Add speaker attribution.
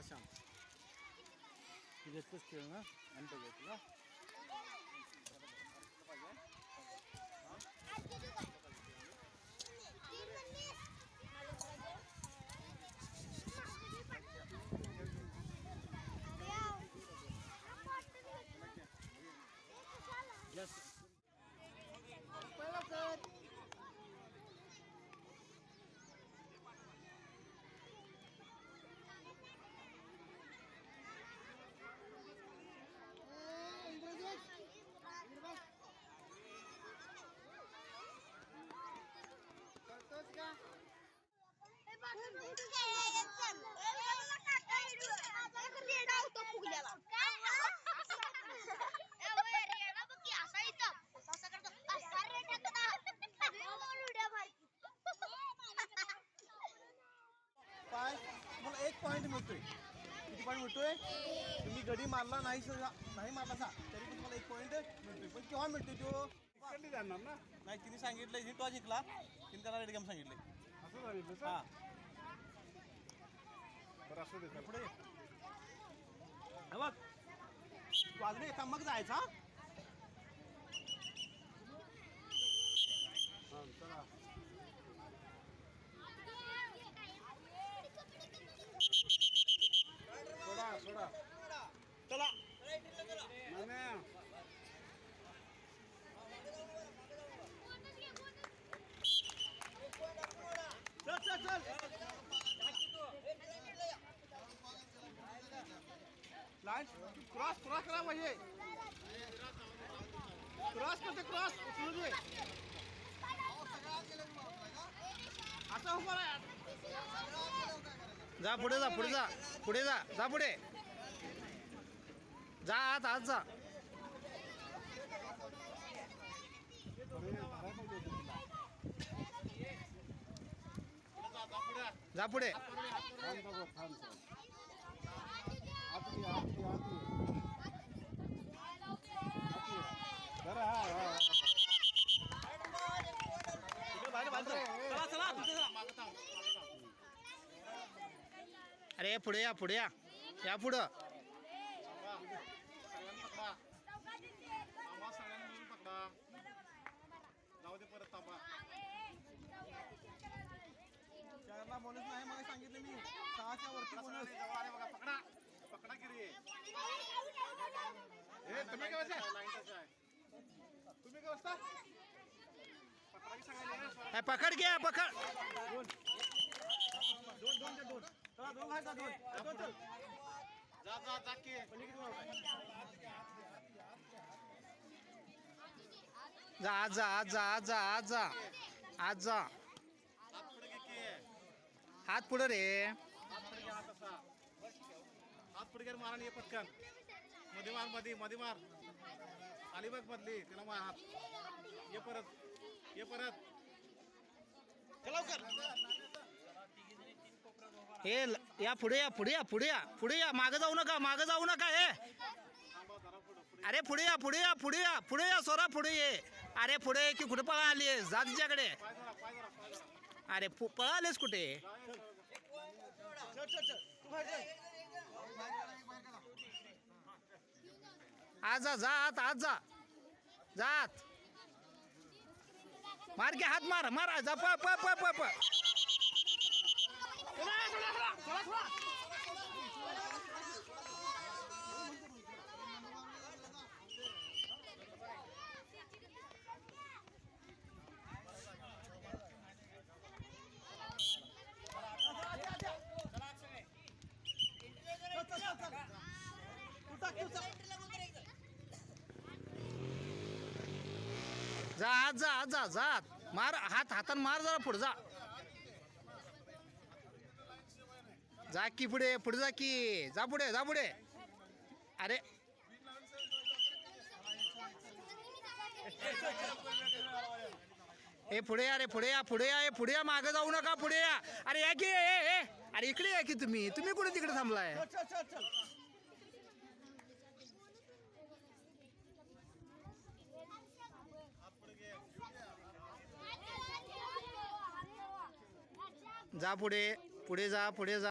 Speaker 1: जरा तू घेतलंच खेळ ना आणि तो घेतला जास्त पाय मला एक पॉईंट मिळतोय किती पॉईंट मिळतोय? तुम्ही गडी मारला नाही नाही मारला सा तरी पण तुम्हाला एक पॉईंट मिळतोय. पण केव्हा मिळतोय तो?
Speaker 2: जाणार ना?
Speaker 1: नाही तिने सांगितलं ही तो जिंकला. तिने त्याला रेड गेम सांगितले
Speaker 2: असं सांगितलं
Speaker 1: हा.
Speaker 2: बरं असू दे.
Speaker 1: पुढे तू एका मग जायचा हा?
Speaker 2: हा, चला सोडा सोडा
Speaker 1: चला
Speaker 2: नाही नाही.
Speaker 1: चल चल चल लाईन क्रॉस क्रॉस करा पाहिजे क्रॉस करते क्रॉस उचलू दे आता उभा राहा.
Speaker 3: जा पुढे जा पुढे जा पुढे जा जा पुढे. जा आत आत जा. जा पुढे. अरे पुढे या पुढे या. या पुढं.
Speaker 2: जाऊ दे परत थांबा
Speaker 1: चारला बोनस नाही मला सांगितलं मी. सहाच्या वरती
Speaker 2: बघा पकडा. तुम्ही काय बसा तुम्ही काय बसता पकडा
Speaker 3: ए, पकड घ्या पकड.
Speaker 1: दोन. दोन ते दोन. चला दोन चल.
Speaker 2: जा जा जा की.
Speaker 3: जा आज जा आज जा. आज जा. आज जा आज जा
Speaker 2: हात पुढे
Speaker 3: रे.
Speaker 2: हात पुढे हात असा. हात पुढे मारा ये पटकन. मध्ये मारमध्ये मध्ये मार अलिबाग मधली त्याला मार हात. ये परत ये परत.
Speaker 3: हे या पुढे या पुढे या पुढे या पुढे या. मागं जाऊ नका मागं जाऊ नका हे. अरे पुढे या पुढे या पुढे या पुढे या सोरा पुढे ये. अरे पुढे ये की कुठे पळा आली आहे जा तिच्याकडे. अरे पळालेस कुठे? आज जा जात आज जा जात मार घे हात मार मार जा प प प प प
Speaker 1: चल चल चल चल तू टाक तू चल
Speaker 3: जा आज जा आज जा जा. मार हात हातान मार जरा पुढे जा. जा की पुढे पुढे जा की. जा पुढे जा पुढे. अरे. ए पुढे या रे पुढे या पुढे या ए पुढे या मागं जाऊ नका पुढे या. अरे या की ए ए अरे इकडे या की तुम्ही. तुम्ही कुठे तिकडे थांबलाय
Speaker 1: चल चल चल चल
Speaker 3: जा पुढे पुढे जा पुढे जा.